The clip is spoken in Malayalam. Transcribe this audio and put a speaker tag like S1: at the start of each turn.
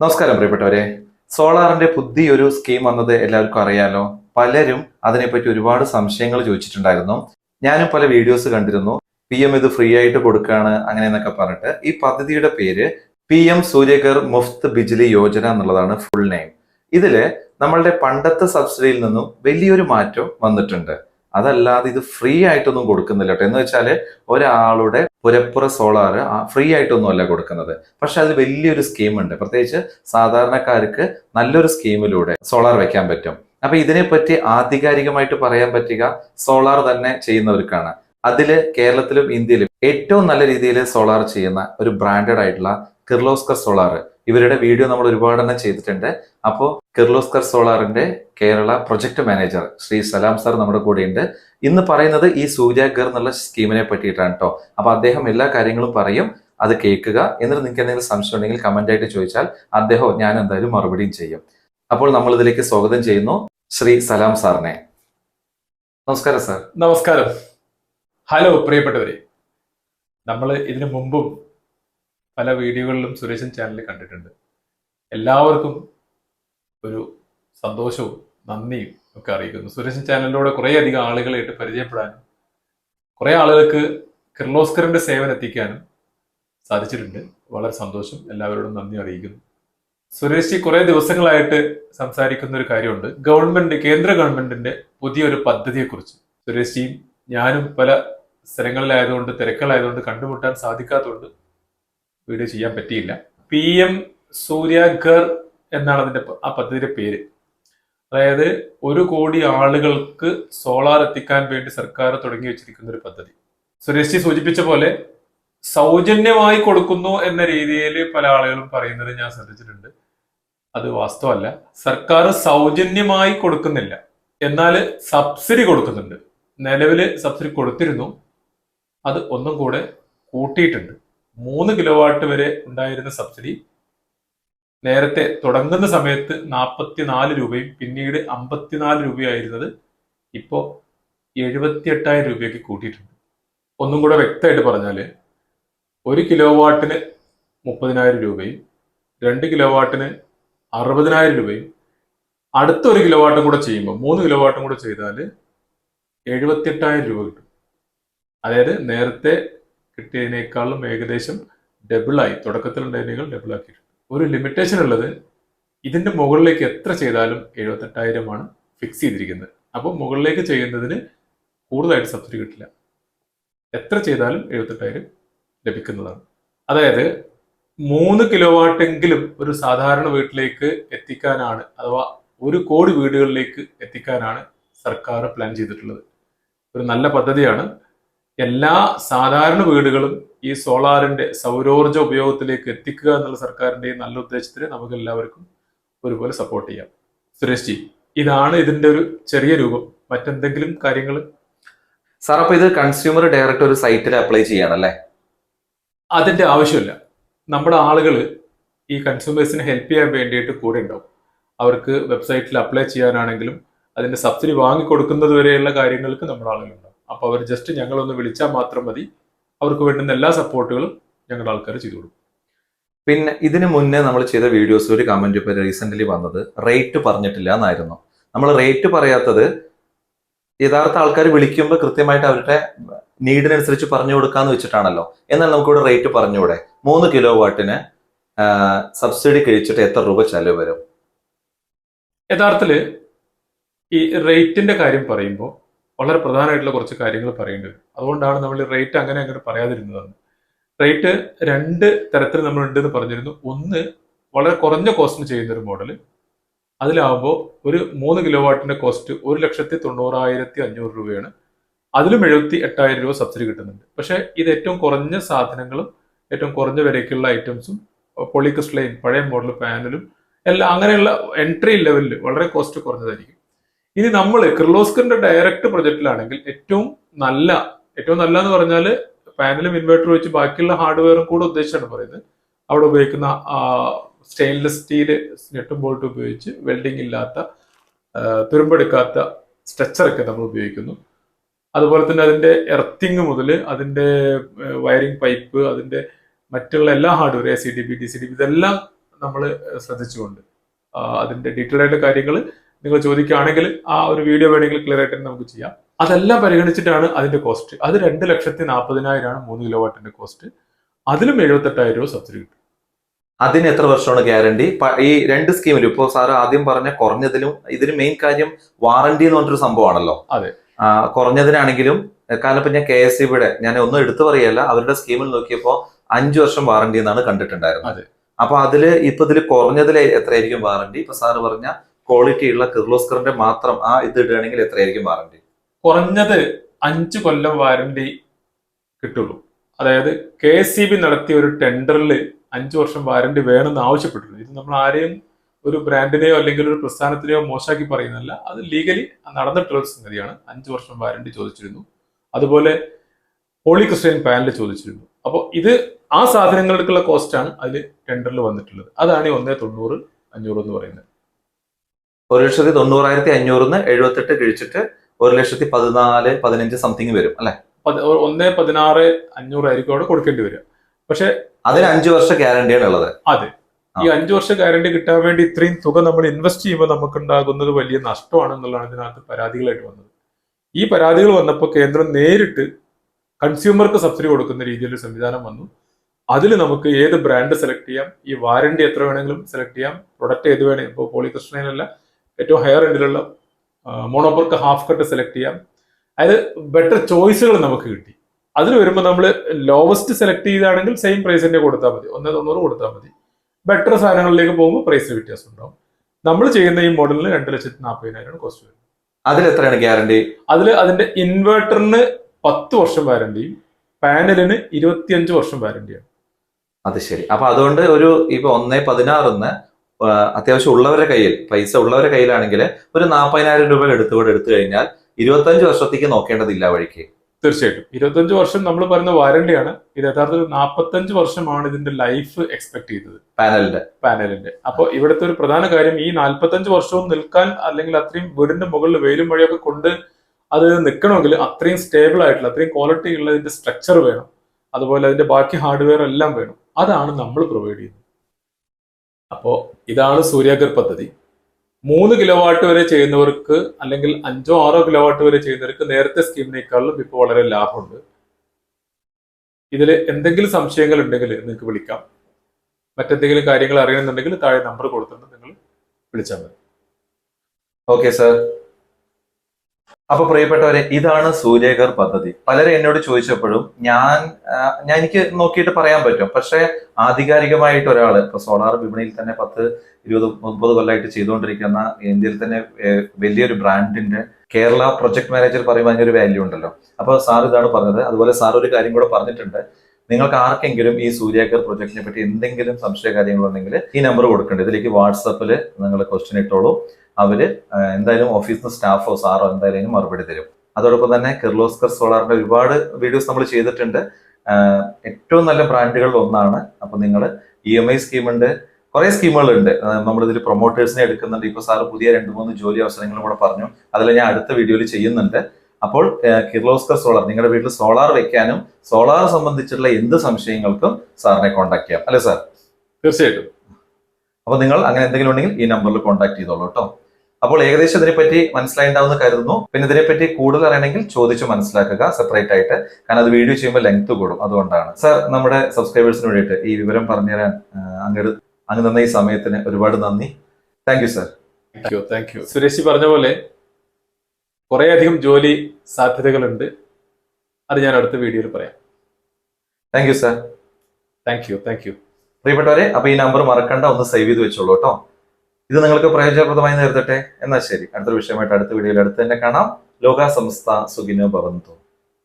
S1: നമസ്കാരം പ്രിയപ്പെട്ടവരെ. സോളാറിന്റെ പുതിയൊരു സ്കീം വന്നത് എല്ലാവർക്കും അറിയാലോ. പലരും അതിനെപ്പറ്റി ഒരുപാട് സംശയങ്ങൾ ചോദിച്ചിട്ടുണ്ടായിരുന്നു. ഞാനും പല വീഡിയോസ് കണ്ടിരുന്നു. പി എം ഇത് ഫ്രീ ആയിട്ട് കൊടുക്കുകയാണ് അങ്ങനെ എന്നൊക്കെ പറഞ്ഞിട്ട്. ഈ പദ്ധതിയുടെ പേര് പി എം സൂര്യകർ മുഫ്ത് ബിജ്ലി യോജന എന്നുള്ളതാണ് ഫുൾ നെയിം ഇതിൽ നമ്മളുടെ പണ്ടത്തെ സബ്സിഡിയിൽ നിന്നും വലിയൊരു മാറ്റം വന്നിട്ടുണ്ട്. അതല്ലാതെ ഇത് ഫ്രീ ആയിട്ടൊന്നും കൊടുക്കുന്നില്ല കേട്ടോ. എന്ന് വെച്ചാൽ ഒരാളുടെ പുരപ്പുറ സോളാർ ഫ്രീ ആയിട്ടൊന്നും അല്ല കൊടുക്കുന്നത്. പക്ഷെ അതിൽ വലിയൊരു സ്കീമുണ്ട് പ്രത്യേകിച്ച് സാധാരണക്കാർക്ക് നല്ലൊരു സ്കീമിലൂടെ സോളാർ വെക്കാൻ പറ്റും. അപ്പൊ ഇതിനെപ്പറ്റി ആധികാരികമായിട്ട് പറയാൻ പറ്റുക സോളാർ തന്നെ ചെയ്യുന്നവർക്കാണ്. അതിൽ കേരളത്തിലും ഇന്ത്യയിലും ഏറ്റവും നല്ല രീതിയിൽ സോളാർ ചെയ്യുന്ന ഒരു ബ്രാൻഡഡ് ആയിട്ടുള്ള കിർലോസ്കർ സോളാർ. ഇവരുടെ വീഡിയോ നമ്മൾ ഒരുപാട് തന്നെ ചെയ്തിട്ടുണ്ട്. അപ്പോൾ Kirloskar സോളാറിന്റെ Kerala project manager Shri Salam sir നമ്മുടെ കൂടെയുണ്ട്. ഇന്ന് പറയുന്നത് ഈ സൂര്യാഗർ എന്നുള്ള സ്കീമിനെ പറ്റിയിട്ടാണ് കേട്ടോ അപ്പൊ അദ്ദേഹം എല്ലാ കാര്യങ്ങളും പറയും അത് കേൾക്കുക. എന്നിട്ട് നിങ്ങൾക്ക് എന്തെങ്കിലും സംശയം ഉണ്ടെങ്കിൽ കമന്റ് ആയിട്ട് ചോദിച്ചാൽ അദ്ദേഹം ഞാൻ എന്തായാലും മറുപടിയും ചെയ്യും. അപ്പോൾ നമ്മൾ ഇതിലേക്ക് സ്വാഗതം ചെയ്യുന്നു ശ്രീ സലാം സാറിനെ. നമസ്കാരം സാർ.
S2: നമസ്കാരം. ഹലോ പ്രിയപ്പെട്ടവരെ. നമ്മൾ ഇതിനു മുമ്പും പല വീഡിയോകളിലും സുരേഷൻ ചാനലിൽ കണ്ടിട്ടുണ്ട്. എല്ലാവർക്കും ഒരു സന്തോഷവും നന്ദിയും ഒക്കെ അറിയിക്കുന്നു. സുരേഷൻ ചാനലിലൂടെ കുറേ അധികം ആളുകളായിട്ട് പരിചയപ്പെടാനും കുറേ ആളുകൾക്ക് കിർലോസ്കറിന്റെ സേവനം എത്തിക്കാനും സാധിച്ചിട്ടുണ്ട്. വളരെ സന്തോഷം. എല്ലാവരോടും നന്ദി അറിയിക്കുന്നു. സുരേഷ് കുറേ ദിവസങ്ങളായിട്ട് സംസാരിക്കുന്ന ഒരു കാര്യമുണ്ട്. ഗവൺമെന്റ് കേന്ദ്ര ഗവൺമെന്റിന്റെ പുതിയൊരു പദ്ധതിയെക്കുറിച്ച്. സുരേഷ് ഞാനും പല സ്ഥലങ്ങളിലായതുകൊണ്ട് തിരക്കുകളായതുകൊണ്ട് കണ്ടുമുട്ടാൻ സാധിക്കാത്തതുകൊണ്ട് വീഡിയോ ചെയ്യാൻ പറ്റിയില്ല. പി എം സൂര്യഘർ എന്നാണ് അതിന്റെ ആ പദ്ധതിയുടെ പേര്. അതായത് ഒരു കോടി ആളുകൾക്ക് സോളാർ എത്തിക്കാൻ വേണ്ടി സർക്കാർ തുടങ്ങി വെച്ചിരിക്കുന്ന ഒരു പദ്ധതി. സുരേഷ് ജി സൂചിപ്പിച്ച പോലെ സൗജന്യമായി കൊടുക്കുന്നു എന്ന രീതിയിൽ പല ആളുകളും പറയുന്നത് ഞാൻ ശ്രദ്ധിച്ചിട്ടുണ്ട്. അത് വാസ്തവല്ല. സർക്കാർ സൗജന്യമായി കൊടുക്കുന്നില്ല. എന്നാൽ സബ്സിഡി കൊടുക്കുന്നുണ്ട്. നിലവിൽ സബ്സിഡി കൊടുത്തിരുന്നു. അത് ഒന്നും കൂടെ കൂട്ടിയിട്ടുണ്ട്. മൂന്ന് കിലോ വാട്ട് വരെ ഉണ്ടായിരുന്ന സബ്സിഡി നേരത്തെ തുടങ്ങുന്ന സമയത്ത് നാൽപ്പത്തിനാല് രൂപയും പിന്നീട് അമ്പത്തിനാല് രൂപയായിരുന്നത് ഇപ്പോൾ എഴുപത്തി എട്ടായിരം രൂപയ്ക്ക് കൂട്ടിയിട്ടുണ്ട്. ഒന്നും കൂടെ വ്യക്തമായിട്ട് പറഞ്ഞാൽ ഒരു കിലോ വാട്ടിന് മുപ്പതിനായിരം രൂപയും രണ്ട് കിലോ വാട്ടിന് അറുപതിനായിരം രൂപയും അടുത്ത ഒരു കിലോ വാട്ടും കൂടെ ചെയ്യുമ്പോൾ മൂന്ന് കിലോ വാട്ടും കൂടെ ചെയ്താൽ എഴുപത്തിയെട്ടായിരം രൂപ കിട്ടും. അതായത് നേരത്തെ കിട്ടിയതിനേക്കാളും ഏകദേശം ഡബിളായി തുടക്കത്തിലുണ്ടായതിനേക്കാൾ ഡബിൾ ആക്കിയിട്ടുണ്ട്. ഒരു ലിമിറ്റേഷൻ ഉള്ളത് ഇതിന്റെ മുകളിലേക്ക് എത്ര ചെയ്താലും എഴുപത്തെട്ടായിരമാണ് ഫിക്സ് ചെയ്തിരിക്കുന്നത്. അപ്പോൾ മുകളിലേക്ക് ചെയ്യുന്നതിന് കൂടുതലായിട്ട് സബ്സിഡി കിട്ടില്ല. എത്ര ചെയ്താലും എഴുപത്തെട്ടായിരം ലഭിക്കുന്നതാണ്. അതായത് മൂന്ന് കിലോ വാട്ടെങ്കിലും ഒരു സാധാരണ വീട്ടിലേക്ക് എത്തിക്കാനാണ് അഥവാ ഒരു കോടി വീടുകളിലേക്ക് എത്തിക്കാനാണ് സർക്കാർ പ്ലാൻ ചെയ്തിട്ടുള്ളത്. ഒരു നല്ല പദ്ധതിയാണ്. എല്ലാ സാധാരണ വീടുകളും ഈ സോളാറിന്റെ സൗരോർജ ഉപയോഗത്തിലേക്ക് എത്തിക്കുക എന്നുള്ള സർക്കാരിന്റെ നല്ല ഉദ്ദേശത്തിന് നമുക്ക് എല്ലാവർക്കും ഒരുപോലെ സപ്പോർട്ട് ചെയ്യാം. സുരേഷ് ജി ഇതാണ് ഇതിന്റെ ഒരു ചെറിയ രൂപം. മറ്റെന്തെങ്കിലും കാര്യങ്ങൾ
S1: സാർ അപ്പൊ ഇത് കൺസ്യൂമർ ഡയറക്ട് ഒരു സൈറ്റിൽ അപ്ലൈ ചെയ്യണല്ലേ?
S2: അതിന്റെ ആവശ്യമില്ല. നമ്മുടെ ആളുകൾ ഈ കൺസ്യൂമേഴ്സിനെ ഹെൽപ്പ് ചെയ്യാൻ വേണ്ടിയിട്ട് കൂടെ ഉണ്ടാവും. അവർക്ക് വെബ്സൈറ്റിൽ അപ്ലൈ ചെയ്യാനാണെങ്കിലും അതിന്റെ സബ്സിഡി വാങ്ങിക്കൊടുക്കുന്നത് വരെയുള്ള കാര്യങ്ങൾക്ക് നമ്മുടെ ആളുകളുണ്ടാവും അപ്പോൾ അവർ ജസ്റ്റ് ഞങ്ങളൊന്ന് വിളിച്ചാൽ മാത്രം മതി. അവർക്ക് വേണ്ടുന്ന എല്ലാ സപ്പോർട്ടുകളും ഞങ്ങളുടെ ആൾക്കാർ ചെയ്തു കൊടുക്കും.
S1: പിന്നെ ഇതിന് മുന്നേ നമ്മൾ ചെയ്ത വീഡിയോസിൽ ഒരു കമന്റ് ഇപ്പൊ റീസെന്റ് വന്നത് റേറ്റ് പറഞ്ഞിട്ടില്ല എന്നായിരുന്നു. നമ്മൾ റേറ്റ് പറയാത്തത് യഥാർത്ഥ ആൾക്കാർ വിളിക്കുമ്പോൾ കൃത്യമായിട്ട് അവരുടെ നീഡിനനുസരിച്ച് പറഞ്ഞു കൊടുക്കാന്ന് വെച്ചിട്ടാണല്ലോ. എന്നാൽ നമുക്കിവിടെ റേറ്റ് പറഞ്ഞുകൂടെ മൂന്ന് കിലോ വാട്ടിന് സബ്സിഡി കഴിച്ചിട്ട് എത്ര രൂപ ചെലവ് വരും?
S2: യഥാർത്ഥത്തിൽ ഈ റേറ്റിന്റെ കാര്യം പറയുമ്പോൾ വളരെ പ്രധാനമായിട്ടുള്ള കുറച്ച് കാര്യങ്ങൾ പറയേണ്ടത് അതുകൊണ്ടാണ് നമ്മൾ റേറ്റ് അങ്ങനെ അങ്ങനെ പറയാതിരുന്നത്. റേറ്റ് രണ്ട് തരത്തിൽ നമ്മൾ ഉണ്ടെന്ന് പറഞ്ഞിരുന്നു. ഒന്ന് വളരെ കുറഞ്ഞ കോസ്റ്റിന് ചെയ്യുന്ന ഒരു മോഡൽ അതിലാവുമ്പോൾ ഒരു മൂന്ന് കിലോ വാട്ടിന്റെ കോസ്റ്റ് ഒരു ലക്ഷത്തി തൊണ്ണൂറായിരത്തി അഞ്ഞൂറ് രൂപയാണ്. അതിലും എഴുപത്തി എട്ടായിരം രൂപ സബ്സിഡി കിട്ടുന്നുണ്ട്. പക്ഷേ ഇത് ഏറ്റവും കുറഞ്ഞ സാധനങ്ങളും ഏറ്റവും കുറഞ്ഞ വിലയ്ക്കുള്ള ഐറ്റംസും പൊളിക്രിസ്റ്റലൈൻ പഴയ മോഡൽ പാനലും എല്ലാം അങ്ങനെയുള്ള എൻട്രി ലെവലിൽ വളരെ കോസ്റ്റ് കുറഞ്ഞതായിരിക്കും. ഇനി നമ്മൾ കിർലോസ്കറിന്റെ ഡയറക്റ്റ് പ്രൊജക്റ്റിലാണെങ്കിൽ ഏറ്റവും നല്ല ഏറ്റവും നല്ല എന്ന് പറഞ്ഞാൽ പാനലും ഇൻവേർട്ടർ വെച്ച് ബാക്കിയുള്ള ഹാർഡ്വെയറും കൂടെ ഉദ്ദേശിച്ചാണ് പറയുന്നത്. അവിടെ ഉപയോഗിക്കുന്ന സ്റ്റെയിൻലെസ് സ്റ്റീൽ നെട്ടും ബോൾട്ടും ഉപയോഗിച്ച് വെൽഡിംഗ് ഇല്ലാത്ത തുരുമ്പെടുക്കാത്ത സ്ട്രെച്ചറൊക്കെ നമ്മൾ ഉപയോഗിക്കുന്നു. അതുപോലെ തന്നെ അതിന്റെ എർത്തിങ് മുതൽ അതിന്റെ വയറിംഗ് പൈപ്പ് അതിന്റെ മറ്റുള്ള എല്ലാ hardware A C D B D C D ഇതെല്ലാം നമ്മൾ ശ്രദ്ധിച്ചുകൊണ്ട് അതിന്റെ ഡീറ്റെയിൽ ആയിട്ടുള്ള കാര്യങ്ങൾ നിങ്ങൾ ചോദിക്കുകയാണെങ്കിൽ ആ ഒരു വീഡിയോ വേണമെങ്കിൽ ക്ലിയർ ആയിട്ട് നമുക്ക് ചെയ്യാം. അതെല്ലാം പരിഗണിച്ചിട്ടാണ് അതിന്റെ കോസ്റ്റ് അത് രണ്ട് ലക്ഷത്തി നാൽപ്പതിനായിരമാണ് മൂന്ന് കിലോ വാട്ടിന്റെ കോസ്റ്റ് അതിലും എഴുപത്തെട്ടായിരം രൂപ സബ്സിഡി കിട്ടും.
S1: അതിന് എത്ര വർഷമാണ് ഗ്യാരണ്ടി ഈ രണ്ട് സ്കീമിലും ഇപ്പോൾ സാർ ആദ്യം പറഞ്ഞ കുറഞ്ഞതിലും ഇതിന് മെയിൻ കാര്യം വാറണ്ടി എന്ന് പറഞ്ഞൊരു സംഭവമാണല്ലോ.
S2: അതെ.
S1: കുറഞ്ഞതിനാണെങ്കിലും കാരണം ഇപ്പൊ ഞാൻ കെ എസ് സിബിയുടെ ഞാൻ ഒന്നും എടുത്തു പറയല്ല അവരുടെ സ്കീമിൽ നോക്കിയപ്പോൾ അഞ്ചു വർഷം വാറണ്ടി എന്നാണ് കണ്ടിട്ടുണ്ടായിരുന്നത്. അപ്പൊ അതിൽ ഇപ്പൊ ഇതിൽ കുറഞ്ഞതിൽ എത്രയായിരിക്കും വാറണ്ടി ഇപ്പൊ സാറ് പറഞ്ഞ ക്വാളിറ്റി ഉള്ള കിർലോസ്കറിന്റെ മാത്രം ആ ഇത് ഇടുകയാണെങ്കിൽ എത്രയായിരിക്കും വാറണ്ടി
S2: കുറഞ്ഞത് അഞ്ച് കൊല്ലം വാറണ്ടി കിട്ടുള്ളൂ. അതായത് കെ സി ബി നടത്തിയ ഒരു ടെൻഡറിൽ അഞ്ച് വർഷം വാറണ്ടി വേണമെന്ന് ആവശ്യപ്പെട്ടിട്ടുണ്ട്. ഇത് നമ്മൾ ആരെയും ഒരു ബ്രാൻഡിനെയോ അല്ലെങ്കിൽ ഒരു പ്രസ്ഥാനത്തിനെയോ മോശമാക്കി പറയുന്നതല്ല. അത് ലീഗലി നടന്നിട്ടുള്ള സംഗതിയാണ്. അഞ്ച് വർഷം വാറണ്ടി ചോദിച്ചിരുന്നു. അതുപോലെ പോളിക്രിസ്റ്റൈൻ പാനൽ ചോദിച്ചിരുന്നു. അപ്പോൾ ഇത് ആ സാധനങ്ങൾക്കുള്ള കോസ്റ്റാണ് അതിൽ ടെൻഡറിൽ വന്നിട്ടുള്ളത്. അതാണ് ഈ ഒന്നേ തൊണ്ണൂറ് അഞ്ഞൂറ് എന്ന് പറയുന്നത്.
S1: ഒരു ലക്ഷത്തി തൊണ്ണൂറായിരത്തി അഞ്ഞൂറിന്ന് എഴുപത്തെട്ട് കഴിച്ചിട്ട് ഒരു ലക്ഷത്തി പതിനാല് പതിനഞ്ച് സംതിങ് വരും അല്ലെ?
S2: ഒന്ന് പതിനാറ് അഞ്ഞൂറായിരിക്കും അവിടെ കൊടുക്കേണ്ടി വരിക. പക്ഷെ
S1: അതിന് അഞ്ചു വർഷ ഗ്യാരണ്ടിയാണ് ഉള്ളത്.
S2: അതെ. ഈ അഞ്ചു വർഷ ഗ്യാരണ്ടി കിട്ടാൻ വേണ്ടി ഇത്രയും തുക നമ്മൾ ഇൻവെസ്റ്റ് ചെയ്യുമ്പോൾ നമുക്കുണ്ടാകുന്നത് വലിയ നഷ്ടമാണ് എന്നുള്ളതാണ് ഇതിനകത്ത് പരാതികളായിട്ട് വന്നത്. ഈ പരാതികൾ വന്നപ്പോൾ കേന്ദ്രം നേരിട്ട് കൺസ്യൂമർക്ക് സബ്സിഡി കൊടുക്കുന്ന രീതിയിലൊരു സംവിധാനം വന്നു. അതിൽ നമുക്ക് ഏത് ബ്രാൻഡ് സെലക്ട് ചെയ്യാം? ഈ വാറണ്ടി എത്ര വേണമെങ്കിലും സെലക്ട് ചെയ്യാം? പ്രൊഡക്റ്റ് ഏത് വേണമെങ്കിലും ഇപ്പോൾ പോളികൃഷ്ണയിലല്ല ഏറ്റവും ഹയർ എൻഡിലുള്ള മോണോപ്പർക്ക് ഹാഫ് കട്ട് സെലക്ട് ചെയ്യാം. അതായത് ബെറ്റർ ചോയ്സുകൾ നമുക്ക് കിട്ടി. അതിൽ വരുമ്പോൾ നമ്മൾ ലോവസ്റ്റ് സെലക്ട് ചെയ്താണെങ്കിൽ സെയിം പ്രൈസ് തന്നെ കൊടുത്താൽ മതി. ഒന്നേ തൊണ്ണൂറ് കൊടുത്താൽ മതി. ബെറ്റർ സാധനങ്ങളിലേക്ക് പോകുമ്പോൾ പ്രൈസ് വ്യത്യാസം ഉണ്ടാവും നമ്മൾ ചെയ്യുന്ന ഈ മോഡലിന് രണ്ട് ലക്ഷത്തി നാൽപ്പതിനായിരമാണ് കോസ്റ്റ് വരുന്നത്.
S1: അതിൽ എത്രയാണ് ഗ്യാരണ്ടി
S2: അതിൽ അതിന്റെ ഇൻവെർട്ടറിന് പത്ത് വർഷം വാരണ്ടിയും പാനലിന് ഇരുപത്തിയഞ്ച് വർഷം വാരണ്ടിയാണ്
S1: അത് ശരി. അപ്പൊ അതുകൊണ്ട് ഒരു ഇപ്പൊ ഒന്നേ പതിനാറിന്ന് അത്യാവശ്യം ഉള്ളവരുടെ കയ്യിൽ പൈസ ഉള്ളവരുടെ കയ്യിലാണെങ്കിൽ ഒരു നാൽപ്പതിനായിരം രൂപ എടുത്തുകൊണ്ട് എടുത്തു കഴിഞ്ഞാൽ ഇരുപത്തഞ്ച് വർഷത്തേക്ക് നോക്കേണ്ടതില്ല വഴിക്ക്.
S2: തീർച്ചയായിട്ടും. ഇരുപത്തഞ്ച് വർഷം നമ്മൾ പറയുന്ന വാരണ്ടിയാണ്. ഇത് യഥാർത്ഥത്തിൽ നാൽപ്പത്തഞ്ച് വർഷമാണ് ഇതിന്റെ ലൈഫ് എക്സ്പെക്ട് ചെയ്തത്.
S1: പാനലിന്റെ.
S2: പാനലിന്റെ. അപ്പോൾ ഇവിടുത്തെ ഒരു പ്രധാന കാര്യം ഈ നാൽപ്പത്തഞ്ച് വർഷവും നിൽക്കാൻ അല്ലെങ്കിൽ അത്രയും വീടിന്റെ മുകളിൽ വെയിലും വഴിയൊക്കെ കൊണ്ട് അത് നിൽക്കണമെങ്കിൽ അത്രയും സ്റ്റേബിൾ ആയിട്ടുള്ള അത്രയും ക്വാളിറ്റി ഉള്ള ഇതിന്റെ സ്ട്രക്ചർ വേണം. അതുപോലെ അതിന്റെ ബാക്കി ഹാർഡ്വെയർ എല്ലാം വേണം. അതാണ് നമ്മൾ പ്രൊവൈഡ് ചെയ്യുന്നത്. അപ്പോൾ ഇതാണ് സൂര്യാഗർ പദ്ധതി. മൂന്ന് കിലോ വാട്ട് വരെ ചെയ്യുന്നവർക്ക് അല്ലെങ്കിൽ അഞ്ചോ ആറോ കിലോ വാട്ട് വരെ ചെയ്യുന്നവർക്ക് നേരത്തെ സ്കീമിനേക്കാളും ഇപ്പോൾ വളരെ ലാഭമുണ്ട്. ഇതിൽ എന്തെങ്കിലും സംശയങ്ങൾ ഉണ്ടെങ്കിൽ നിങ്ങൾക്ക് വിളിക്കാം. മറ്റെന്തെങ്കിലും കാര്യങ്ങൾ അറിയണമെന്നുണ്ടെങ്കിൽ താഴെ നമ്പർ കൊടുത്തിട്ടുണ്ട് നിങ്ങൾ വിളിച്ചാൽ മതി.
S1: ഓക്കെ സർ അപ്പൊ പ്രിയപ്പെട്ടവരെ ഇതാണ് സൂര്യകർ പദ്ധതി. പലരും എന്നോട് ചോദിച്ചപ്പോഴും ഞാൻ ഞാൻ എനിക്ക് നോക്കിയിട്ട് പറയാൻ പറ്റും. പക്ഷെ ആധികാരികമായിട്ട് ഒരാൾ ഇപ്പൊ സോളാർ വിപണിയിൽ തന്നെ പത്ത് ഇരുപത് മുപ്പത് കൊല്ലമായിട്ട് ചെയ്തുകൊണ്ടിരിക്കുന്ന ഇന്ത്യയിൽ തന്നെ വലിയൊരു ബ്രാൻഡിന്റെ കേരള പ്രൊജക്ട് മാനേജർ പറയുമ്പോൾ അതിനൊരു വാല്യൂ ഉണ്ടല്ലോ. അപ്പൊ സാർ ഇതാണ് പറഞ്ഞത്. അതുപോലെ സാർ ഒരു കാര്യം കൂടെ പറഞ്ഞിട്ടുണ്ട്. നിങ്ങൾക്ക് ആർക്കെങ്കിലും ഈ സൂര്യാഗർ പ്രൊജക്ടിനെ പറ്റി എന്തെങ്കിലും സംശയ കാര്യങ്ങളുണ്ടെങ്കിൽ ഈ നമ്പർ കൊടുക്കേണ്ടത് ഇതിലേക്ക് വാട്സപ്പിൽ നിങ്ങൾ ക്വസ്റ്റ്യൻ ഇട്ടോളൂ. അവർ എന്തായാലും ഓഫീസിൽ നിന്ന് സ്റ്റാഫോ സാറോ എന്തായാലും മറുപടി തരും. അതോടൊപ്പം തന്നെ കിർലോസ്കർ സോളാറിന്റെ ഒരുപാട് വീഡിയോസ് നമ്മൾ ചെയ്തിട്ടുണ്ട്. ഏറ്റവും നല്ല ബ്രാൻഡുകളിൽ ഒന്നാണ്. അപ്പൊ നിങ്ങൾ ഇ എം ഐ സ്കീമുണ്ട്. കുറെ സ്കീമുകളുണ്ട്. നമ്മൾ ഇതിൽ പ്രൊമോട്ടേഴ്സിനെ എടുക്കുന്നുണ്ട്. ഇപ്പൊ സാറ് പുതിയ രണ്ട് മൂന്ന് ജോലി അവസരങ്ങളും കൂടെ പറഞ്ഞു. അതിൽ ഞാൻ അടുത്ത വീഡിയോയിൽ ചെയ്യുന്നുണ്ട്. അപ്പോൾ കിർലോസ്കർ സോളാർ നിങ്ങളുടെ വീട്ടിൽ സോളാർ വെക്കാനും സോളാർ സംബന്ധിച്ചുള്ള എന്ത് സംശയങ്ങൾക്കും സാറിനെ കോൺടാക്ട് ചെയ്യാം. അല്ലേ സാർ?
S2: തീർച്ചയായിട്ടും.
S1: അപ്പൊ നിങ്ങൾ അങ്ങനെ എന്തെങ്കിലും ഉണ്ടെങ്കിൽ ഈ നമ്പറിൽ കോൺടാക്ട് ചെയ്തോളൂ കേട്ടോ. അപ്പോൾ ഏകദേശം ഇതിനെപ്പറ്റി മനസ്സിലായിട്ടുണ്ടാവുമെന്ന് കരുതുന്നു. പിന്നെ ഇതിനെപ്പറ്റി കൂടുതൽ അറിയണമെങ്കിൽ ചോദിച്ച് മനസ്സിലാക്കുക സെപ്പറേറ്റ് ആയിട്ട്. കാരണം അത് വീഡിയോ ചെയ്യുമ്പോൾ ലെങ്ത് കൂടും. അതുകൊണ്ടാണ്. സർ നമ്മുടെ സബ്സ്ക്രൈബേഴ്സിന് വേണ്ടിയിട്ട് ഈ വിവരം പറഞ്ഞുതരാൻ അങ്ങ് അങ്ങ് തന്ന ഈ സമയത്തിന് ഒരുപാട് നന്ദി. Thank you sir
S2: thank you thank you Suresh പറഞ്ഞ പോലെ കുറേയധികം ജോലി സാധ്യതകളുണ്ട്. അത് ഞാൻ അടുത്ത വീഡിയോയിൽ പറയാം.
S1: Thank you sir
S2: thank you thank you
S1: പ്രിയപ്പെട്ടവരെ അപ്പൊ ഈ നമ്പർ മറക്കണ്ട ഒന്ന് സേവ് ചെയ്ത് വെച്ചോളൂ കേട്ടോ. ഇത് നിങ്ങൾക്ക് പ്രയോജനപ്രദമായി നേരിടട്ടെ? എന്നാൽ ശരി. അടുത്തൊരു വിഷയമായിട്ട് അടുത്ത വീഡിയോയിൽ അടുത്ത് തന്നെ കാണാം. ലോക സംസ്ഥ സുഖിനോ ഭവന്തു.